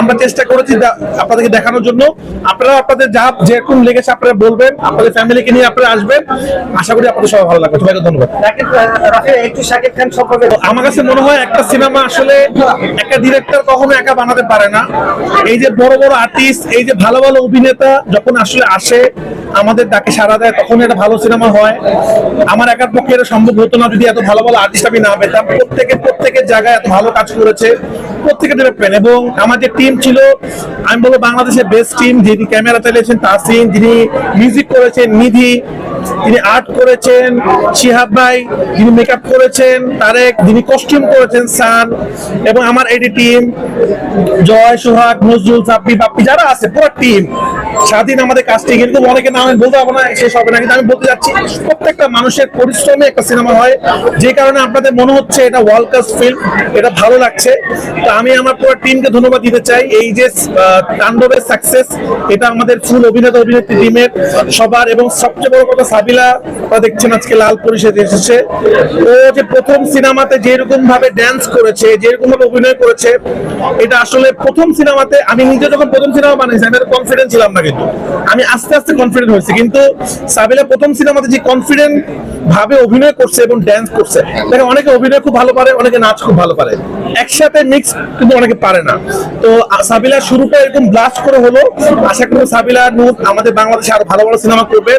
আমরা চেষ্টা করেছি আপনাদেরকে দেখানোর জন্য। আপনারা আপনাদের যা যেরকম লেগেছে আপনারা বলবেন আপনাদের ফ্যামিলিকে নিয়ে আপনারা আসবেন। আশা করি আপনাদের সবাই ভালো লাগবে। সবাইকে ধন্যবাদ। আমার কাছে মনে হয় একটা সিনেমা আসলে একটা ডিরেক্টর কখনো একা বানাতে পারে না। এই যে বড় বড় আর্টিস্ট এই যে ভালো ভালো অভিনেতা যখন আসলে আসে আমাদের ডাকে সাড়া দেয় তখন একটা ভালো সিনেমা হয়। আমার একার পক্ষে এটা সম্ভব হতো না যদি এত ভালো ভালো আর্টিস্ট আমি না পেতাম। প্রত্যেকে প্রত্যেকের জায়গায় এত ভালো কাজ করেছে। প্রত্যেকে ডিরেক্টর এবং আমার যে টিম ছিল, আমি বলব বাংলাদেশের বেস্ট টিম যিনি ক্যামেরা চালিয়েছেন তাসিন, যিনি মিউজিক করেছেন, নিধি তিনি আর্ট করেছেন, শিহাব ভাই যিনি মেকআপ করেছেন, তারেক যিনি কস্টিউম করেছেন, সান এবং আমার এডি টিম জয়, সোহাগ, নজরুল সাপ্পি বাপ্পি, যারা আছে, পুরো টিম স্বাধীন আমাদের কাজটি কিন্তু অনেকে নাম বলতে পারব না, শেষ হবে না, কিন্তু আমি বলতে যাচ্ছি, প্রত্যেকটা মানুষের পরিশ্রমে একটা সিনেমা হয়, যে কারণে আপনাদের মনে হচ্ছে এটা ওয়ার্ল্ড ক্লাস ফিল্ম এটা ভালো লাগছে। তো আমি আমার পুরো টিমকে ধন্যবাদ দিতে চাই, এই যে তাণ্ডবের সাকসেস এটা আমাদের ফুল অভিনেতা অভিনেত্রী টিমের সবার এবং সবচেয়ে বড় কথা আপনারা দেখছেন আজকে লাল পরিষদে এসেছে। ও যে প্রথম সিনেমাতে যেরকম ভাবে ড্যান্স করেছে যেরকম ভাবে অভিনয় করেছে, এটা আসলে প্রথম সিনেমাতে আমি নিজে যখন প্রথম সিনেমা বানাইছি, আমি কনফিডেন্ট ছিলাম না কিন্তু। আমি আস্তে আস্তে কনফিডেন্ট হয়েছি। কিন্তু সাবিলা প্রথম সিনেমাতে যে কনফিডেন্ট ভাবে অভিনয় করছে এবং ড্যান্স করছে, দেখেন অনেকে অভিনয় খুব ভালো পারে, অনেকে নাচ খুব ভালো পারে। একসাথে মিক্স কিন্তু অনেকে পারে না। তো সাবিলা শুরুটা এরকম ব্লাস্ট করে হলো। আশা করি সাবিলা, নূর আমাদের বাংলাদেশে আরও ভালো ভালো সিনেমা করবে।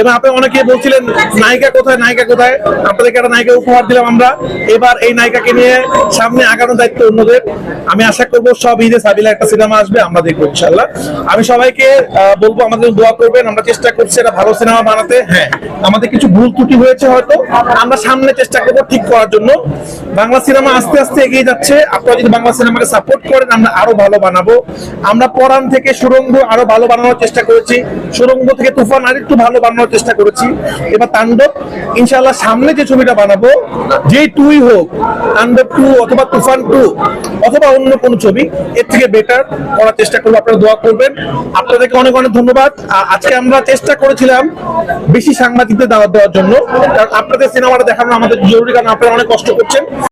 এবং আপনি অনেকে বলছিলেন, নায়িকা কোথায় নায়িকা কোথায়? আপনাদেরকে একটা নায়িকা উপহার দিলাম আমরা। এবার এই নায়িকাকে নিয়ে সামনে আগানোর দায়িত্ব অন্যদের। আমি আশা করব সব ঈদে সাবিলা একটা সিনেমা আসবে, আমরা দেখব ইনশাল্লাহ আমি সবাইকে বলব, আমাদের দোয়া করবেন। আমরা চেষ্টা করছি একটা ভালো সিনেমা বানাতে। হ্যাঁ আমাদের কিছু ভুল ত্রুটি হয়েছে হয়তো। আমরা সামনে চেষ্টা করব ঠিক করার জন্য। বাংলা সিনেমা আস্তে আস্তে এগিয়ে যাচ্ছে। আপনারা যদি বাংলা সিনেমাকে সাপোর্ট করেন, আমরা আরও ভালো বানাবো। আমরা পরাণ থেকে সুরঙ্গ আরও ভালো বানানোর চেষ্টা করেছি। সুরঙ্গ থেকে তুফান আরেকটু ভালো বানানোর চেষ্টা করেছি। এবার তাণ্ডব, ইনশাআল্লাহ সামনে যে ছবিটা বানাবো, যেই টুই হোক, তাণ্ডব টু অথবা তুফান টু, অথবা অন্য কোনো ছবি, এর থেকে বেটার করার চেষ্টা করব। আপনারা দোয়া করবেন। আপনাদেরকে অনেক অনেক ধন্যবাদ। আজকে আমরা চেষ্টা করেছিলাম বেশি সাংবাদিকদের দাওয়াত দেওয়ার জন্য। কারণ আপনাদের সিনেমাটা দেখানো আমাদের জরুরি, কারণ আপনারা অনেক কষ্ট করছেন।